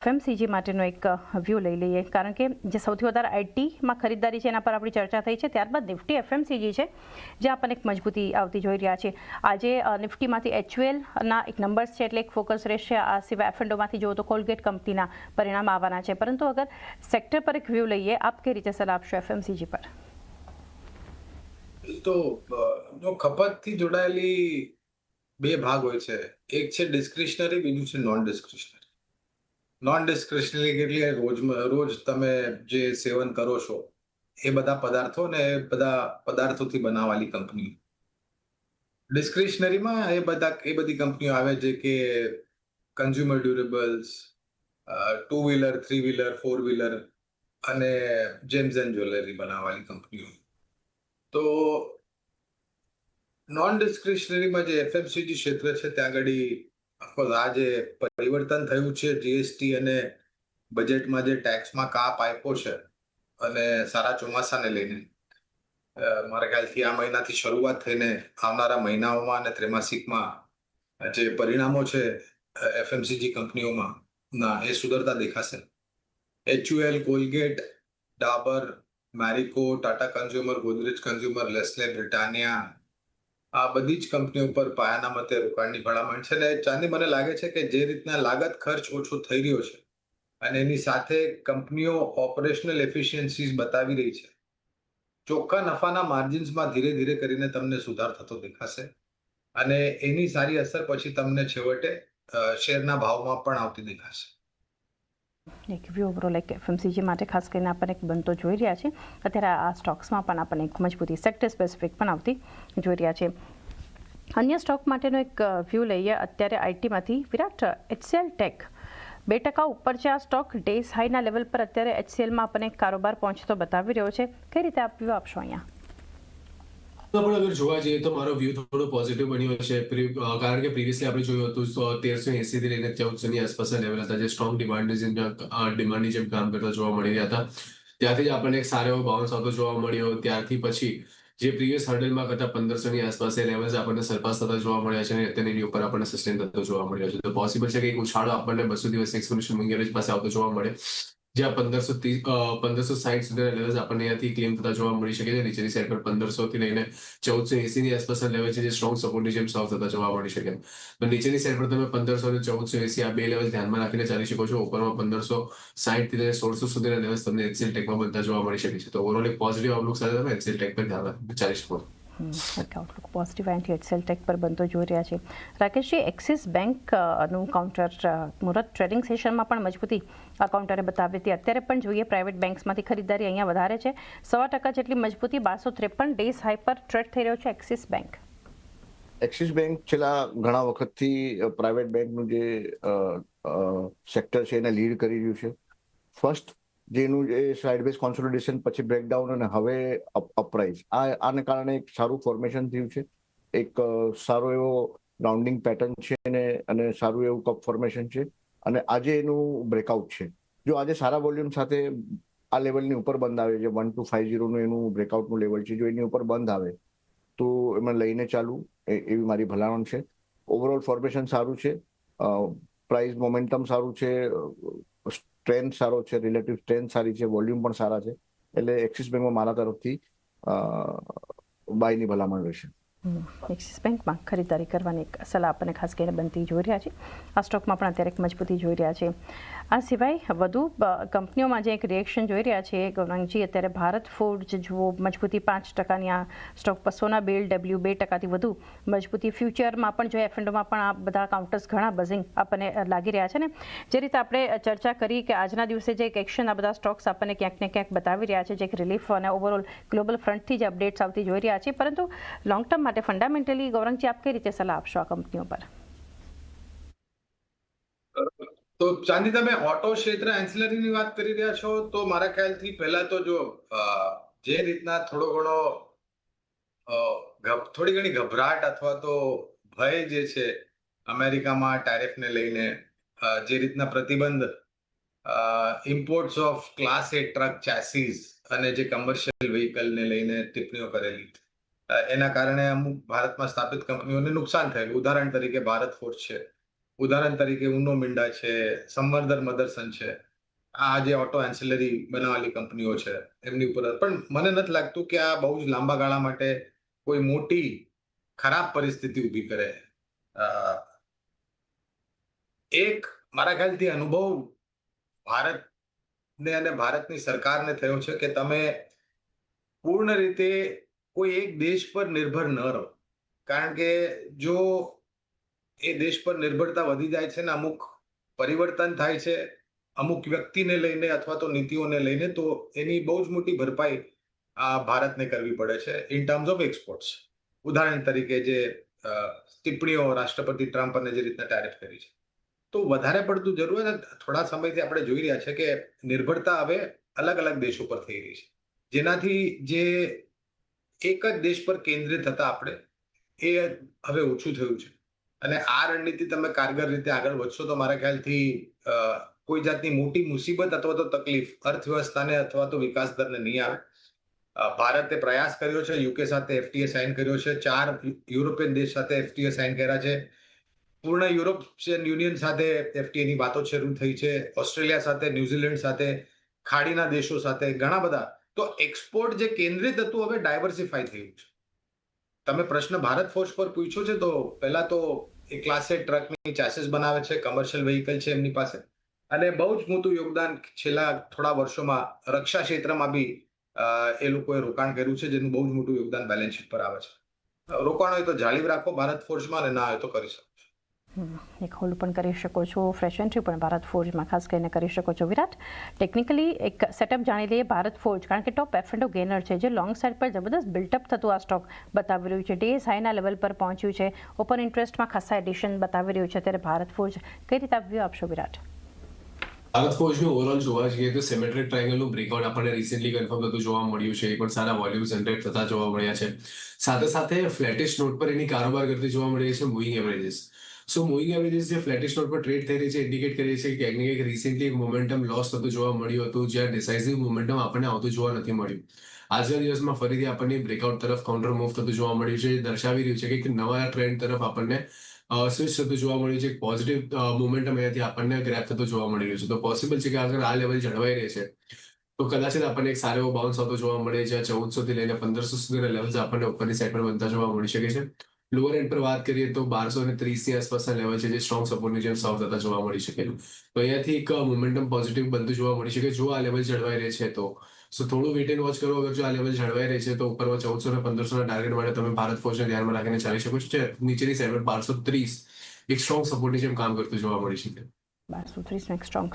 FMCG માટેનો એક view લઈ લઈએ. કારણ કે જે સૌથી વધારે આઈટીમાં ખરીદદારી છે એના પર આપણી ચર્ચા થઈ છે. ત્યારબાદ નિફ્ટી એફએમસીજી છે જે આપણને એક મજબૂતી આવતી જોઈ રહ્યા છે. આજે નિફ્ટીમાંથી એચયુએલના એક નંબર્સ છે, એટલે એક ફોકસ રહેશે. આ સિવાય એફએન્ડોમાંથી જુઓ તો કોલગેટ કંપનીના પરિણામ આવવાના છે. પરંતુ અગર સેક્ટર પર એક વ્યૂ લઈએ, આપ કઈ રીતે સલાહ આપશો એફએમસીજી પર? તો જો ખપતથી જોડાયેલી બે ભાગ હોય છે. એક છે ડિસ્ક્રિશનરી બીજું છે નોન ડિસ્ક્રિશનરી નોન ડિસ્ક્રિશનરી એટલે રોજ રોજ તમે જે સેવન કરો છો, એ બધા પદાર્થો ને એ બધા પદાર્થોથી બનાવવાની કંપની ડિસ્ક્રિશનરીમાં એ બધા, એ બધી કંપનીઓ આવે છે કે consumer durables two wheeler three wheeler four wheeler અને જેમ્સ એન્ડ જ્વેલરી બનાવવાની કંપનીઓ. તો નોન ડિસ્ક્રિશનરીમાં જે એફએમસીજી ક્ષેત્ર છે, ત્યાં આગળ ઓફકોર્સ આ જે પરિવર્તન થયું છે જીએસટી અને બજેટમાં જે ટેક્સમાં કાપ આપ્યો છે અને સારા ચોમાસાને લઈને. મારા ખ્યાલથી આ મહિનાથી શરૂઆત થઈને આવનારા મહિનાઓમાં અને ત્રેમાસિકમાં જે પરિણામો છે એફએમસીજી કંપનીઓમાં, ના, એ સુધરતા દેખાશે. HUL Colgate Dabur Marico Tata consumer Godrej consumer Nestle Britannia આ બધી જ કંપનીઓ પર પાયાના મતે રોકાણની ભલામણ છે અને ચાંદી મને લાગે છે કે જે રીતના લાગત ખર્ચ ઓછો થઈ રહ્યો છે અને એની સાથે કંપનીઓ ઓપરેશનલ એફિશિયન્સીઝ બતાવી રહી છે, ચોખ્ખા નફાના માર્જિન્સમાં ધીરે ધીરે કરીને તમને સુધાર થતો દેખાશે અને એની સારી અસર પછી તમને છેવટે શેરના ભાવમાં પણ આવતી દેખાશે. એક વ્યૂ ઓવરઓલ એક એફએમસીજી માટે ખાસ કરીને આપણને એક બનતો જોઈ રહ્યા છે. અત્યારે આ સ્ટોક્સમાં પણ આપણને એક મજબૂતી સેક્ટર સ્પેસિફિક પણ આવતી જોઈ રહ્યા છે. અન્ય સ્ટોક માટેનો એક વ્યૂ લઈએ. અત્યારે આઈટીમાંથી વિરાટ એચસીએલ ટેક બે ટકા ઉપર છે આ સ્ટોક ડેઝ હાઈના લેવલ પર અત્યારે એચસીએલમાં આપણને કારોબાર પહોંચતો બતાવી રહ્યો છે. કઈ રીતે આપ વ્યૂ આપશો અહીંયા? તો આપણે અગર જોવા જઈએ તો મારો વ્યૂ થોડો પોઝિટિવ બન્યો છે. કારણ કે પ્રીવિયસલી આપણે જોયું હતું તેરસો એસી થી લઈને ચૌદસો ની આસપાસના લેવલ હતા, જે સ્ટ્રોંગ ડિમાન્ડની ડિમાન્ડની જેમ કામ કરતા જોવા મળી રહ્યા હતા. ત્યાંથી જ આપણને એક સારો એવો બાઉન્સ આવતો જોવા મળ્યો. ત્યારથી પછી જે પ્રીવિયસ હર્ડલમાં કરતા પંદરસો ની આસપાસ એ લેવલ્સ આપણને સરપાસ થતા જોવા મળ્યા છે અને અત્યારની ઉપર આપણને સસ્ટેન થતો જોવા મળ્યો છે. તો પોસિબલ છે કે એક ઉછાળો આપણને બસો દિવસ એક્સપોનેન્શિયલ મૂંગી એવરેજ પાસે આવતો જોવા મળે. જ્યાં પંદરસો ત્રીસ પંદરસો સાઠ સુધીના લેવલ્સ આપણને અહીંયાથી ક્લેમ થતા જોવા મળી શકે છે. નીચેની સાઈડ પર પંદરસો થી લઈને ચૌદસો એસી ની આસપાસના લેવલ છે જે સ્ટ્રોંગ સપોર્ટની જેમ સોલ્વ થતા જોવા મળી શકે. તો નીચેની સાઈડ પર તમે પંદરસો અને ચૌદસો એસી આ બે લેવલ ધ્યાનમાં રાખીને ચાલી શકો છો. ઉપરમાં પંદરસો સાઠથી લઈને સોળસો સુધીના લેવલ્સ તમને એક્સેલ ટેકમાં બનતા જોવા મળી શકે છે. તો ઓવરઓલ એક પોઝિટિવ આઉટલુક સાથે તમે એક્સેલ ટેક પર ધ્યાન ચાલી શકો છો. આઉટલુક પોઝિટિવ એન્ટી એક્સેલ ટેક પર બનતો જોઈ રહ્યા છે. રાકેશજી એક્સિસ બેંકનું કાઉન્ટર મુહૂર્ત ટ્રેડિંગ સેશનમાં પણ મજબૂતી આ કાઉન્ટરે બતાવી હતી. અત્યારે પણ જોઈએ પ્રાઇવેટ બેંક્સમાંથી ખરીદારી અહીંયા વધારે છે. સવા ટકા જેટલી મજબૂતી બારસો ત્રેપન ડેઝ હાઈ પર ટ્રેડ થઈ રહ્યો છે એક્સિસ બેંક એક્સિસ બેંક છેલ્લા ઘણા વખતથી પ્રાઇવેટ બેંકનું જે સેક્ટર છે એને લીડ કરી રહ્યું છે. ફર્સ્ટ જેનું જે સાઇડવેઝ કોન્સોલિડેશન પછી બ્રેકડાઉન અને હવે અપરાઇઝ આ, આને કારણે એક સારું ફોર્મેશન થયું છે. એક સારો એવો રાઉન્ડિંગ પેટર્ન છે અને અને સારું એવું કપ ફોર્મેશન છે. અને આજે એનું બ્રેકઆઉટ છે. જો આજે સારા વોલ્યુમ સાથે આ લેવલની ઉપર બંધ આવે છે વન ટુ ફાઈવ ઝીરોનું એનું બ્રેકઆઉટનું લેવલ છે, જો એની ઉપર બંધ આવે, તો એમાં લઈને ચાલુ. એ- એવી મારી ભલામણ છે. ઓવરઓલ ફોર્મેશન સારું છે. પ્રાઇસ મોમેન્ટમ સારું છે. સ્ટ્રેન્થ સારો છે, રિલેટિવ સ્ટ્રેન્થ સારી છે, વોલ્યુમ પણ સારા છે. એટલે એક્સિસ બેંકમાં મારા તરફથી બાયની ભલામણ રહેશે. એક્સિસ બેંકમાં ખરીદારી કરવાની એક સલાહ આપણને ખાસ કરીને બનતી જોઈ રહ્યા છે. આ સ્ટોકમાં પણ અત્યારે એક મજબૂતી જોઈ રહ્યા છે. આ સિવાય વધુ કંપનીઓમાં જે એક રિએક્શન જોઈ રહ્યા છે, ગૌરાંગજી, અત્યારે ભારત ફૂડ જે જુઓ, મજબૂતી પાંચ ટકાની આ સ્ટોક પસોના બેલ ડબલ્યુ બે ટકાથી વધુ મજબૂતી ફ્યુચરમાં પણ જોઈએ એફએન્ડોમાં પણ આ બધા કાઉન્ટર્સ ઘણા બઝિંગ આપણને લાગી રહ્યા છે ને. જે રીતે આપણે ચર્ચા કરી કે આજના દિવસે જે એક એક્શન આ બધા સ્ટોક્સ આપણને ક્યાંક ને ક્યાંક બતાવી રહ્યા છે, જે એક રિલીફ અને ઓવરઓલ ગ્લોબલ ફ્રન્ટથી જ અપડેટ્સ આવતી જોઈ રહ્યા છે. પરંતુ લોંગ ટર્મ માટે ફંડામેન્ટલી ગૌરંગજી આપ કઈ રીતે સલાહ આપશો આ કંપનીઓ પર? તો ચાંદી, તમે ઓટો ક્ષેત્ર એન્સિલરીની વાત કરી રહ્યા છો, તો મારા ખ્યાલથી પહેલા તો જો જે રીતના થોડો ઘણો થોડી ઘણી ગભરાટ અથવા તો ભય જે છે, અમેરિકામાં ટેરિફને લઈને જે રીતના પ્રતિબંધ imports of class A truck chassis અને જે કમર્શિયલ વ્હીકલને લઈને ટિપ્પણીઓ કરેલી. એના કારણે અમુક ભારતમાં સ્થાપિત કંપનીઓને નુકસાન થયેલું. ઉદાહરણ તરીકે ભારત ફોર્સ છે. ઉદાહરણ તરીકે ઉનો મિંડા છે. સંવર્ધન મદરસન છે. આ જે ઓટો એન્સિલરી બનાવવાની કંપનીઓ છે, એમની ઉપર પણ મને નથી લાગતું કે આ બહુ જ લાંબા ગાળા માટે કોઈ મોટી ખરાબ પરિસ્થિતિ ઊભી કરે. એક મારા ખ્યાલથી અનુભવ ભારતને અને ભારતની સરકારને થયો છે કે તમે પૂર્ણ રીતે કોઈ એક દેશ પર નિર્ભર ન રહો. કારણ કે જો એ દેશ પર નિર્ભરતા વધી જાય છે ને અમુક પરિવર્તન થાય છે, અમુક વ્યક્તિને લઈને અથવા તો નીતિઓને લઈને, તો એની બહુ જ મોટી ભરપાઈ આ ભારતને કરવી પડે છે ઇન ટર્મ્સ ઓફ એક્સપોર્ટ્સ ઉદાહરણ તરીકે જે ટિપ્પણીઓ રાષ્ટ્રપતિ ટ્રમ્પને જે રીતના ટેરિફ કરી છે. તો વધારે પડતું જરૂર છે થોડા સમયથી આપણે જોઈ રહ્યા છે કે નિર્ભરતા હવે અલગ અલગ દેશો પર થઈ રહી છે. જેનાથી જે એક જ દેશ પર કેન્દ્રિત હતા આપણે, એ હવે ઓછું થયું છે. અને આ રણનીતિ તમે કારગર રીતે આગળ વધશો તો મારા ખ્યાલથી કોઈ જાતની મોટી મુસીબત અથવા તો તકલીફ અર્થવ્યવસ્થાને અથવા તો વિકાસ દરને નહીં આવે. ભારતે પ્રયાસ કર્યો છે, યુકે સાથે એફટીએ સાઇન કર્યો છે, ચાર યુરોપિયન દેશ સાથે એફટીએ સાઇન કર્યા છે. પૂર્ણ યુરોપિયન યુનિયન સાથે એફટીએની વાતો શરૂ થઈ છે. ઓસ્ટ્રેલિયા સાથે, ન્યુઝીલેન્ડ સાથે, ખાડીના દેશો સાથે, ઘણા બધા તો એક્સપોર્ટ જે કેન્દ્રિત હતું, હવે ડાયવર્સિફાઈ થયું છે. તમે પ્રશ્ન ભારત ફોર્સ પર પૂછ્યો છે, તો પહેલા તો એ ક્લાસે ટ્રકની ચેસીસ બનાવે છે કમર્શિયલ વ્હીકલ છે એમની પાસે. અને બહુ જ મોટું યોગદાન છેલ્લા થોડા વર્ષોમાં રક્ષા ક્ષેત્રમાં બી એ લોકોએ રોકાણ કર્યું છે, જેનું બહુ જ મોટું યોગદાન બેલેન્સ શીટ પર આવે છે. રોકાણ હોય તો જાળવી રાખો, ભારત ફોર્સમાં અને ના હોય તો કરી શકો. એક હોલ પણ કરી શકો છો ફ્રેશ એન્ટ્રી પણ ભારત ફોર્જમાં ખાસ કરીને કરી શકો છો વિરાટ. ટેકનિકલી એક સેટઅપ જાણી લઈએ ભારત ફોર્જ, કારણ કે ટોપ એફ ગેનર છે, જે લોંગ સાઇડ પર જબરદસ્ત બિલ્ટઅપ થતું આ સ્ટોક બતાવી રહ્યું છે. ડેઝ હાઈના લેવલ પર પહોંચ્યું છે. ઓપન ઇન્ટરેસ્ટમાં ખાસા એડિશન બતાવી રહ્યું છે. ત્યારે ભારત ફોર્જ કઈ રીતે વ્યૂ આપશો વિરાટ? ભારત ફોર્સનું ઓવરઓલ જોવા જઈએ તો સિમેટ્રિક ટ્રાયંગલનું બ્રેકઆઉટ આપણને રિસેન્ટલી કન્ફર્મ થતું જોવા મળ્યું છે. એ પણ સારા વોલ્યુમ જનરેટ થતા જોવા મળ્યા છે. સાથે સાથે ફ્લેટિશ નોટ પર એની કારોબાર કરતી જોવા મળી છે moving averages so moving averages જે ફ્લેટિશ નોટ પર ટ્રેડ થઈ રહી છે ઇન્ડિકેટ કરી છે કે ક્યાંક ને રિસેન્ટલી એક મોમેન્ટમ લોસ થતું જોવા મળ્યું હતું, જ્યાં ડિસાઇઝિવ મોમેન્ટમ આપણને આવતું જોવા નથી મળ્યું. આજના દિવસમાં ફરીથી આપણને બ્રેકઆઉટ તરફ કાઉન્ટર મૂવ થતું જોવા મળ્યું છે. દર્શાવી રહ્યું છે કે નવા ટ્રેન્ડ તરફ આપણને સ્વિચ થતું જોવા મળ્યું છે, એક પોઝિટિવ મોમેન્ટમ અહીંયાથી આપણને ગ્રેપ થતો જોવા મળી રહ્યું છે. તો પોસિબલ છે કે આગળ આ લેવલ જળવાઈ રહે છે તો કદાચ આપણને એક સારો એવો બાઉન્સ આવતો જોવા મળે છે ચૌદસો થી લઈને પંદરસો સુધીના લેવલ્સ આપણને ઉપરની સાઈડ પર બનતા જોવા મળી શકે છે. લોઅર એન્ડ પર વાત કરીએ તો બારસો ની આસપાસના લેવલ છે, જે સ્ટ્રોંગ સપોર્ટની જેમ સાઉથ થતા જોવા મળી શકે તો અહીંયાથી એક મોમેન્ટમ પોઝિટિવ બનતું જોવા મળી શકે, જો આ લેવલ જળવાઈ રહે છે, તો. સો થોડું વેટ એન્ડ વોચ કરો. અગર જો આ લેવલ જળવાઈ રહે છે, તો ઉપરમાં ચૌદસો ને પંદરસો ના ટાર્ગેટ માટે તમે ભારત ફોર્સને ધ્યાનમાં રાખીને ચાલી શકો છો. નીચેની સાઈડ બારસો ત્રીસ એક સ્ટ્રોંગ સપોર્ટની જેમ કામ કરતું જોવા મળી શકે બારસો ત્રીસ સ્ટ્રોંગ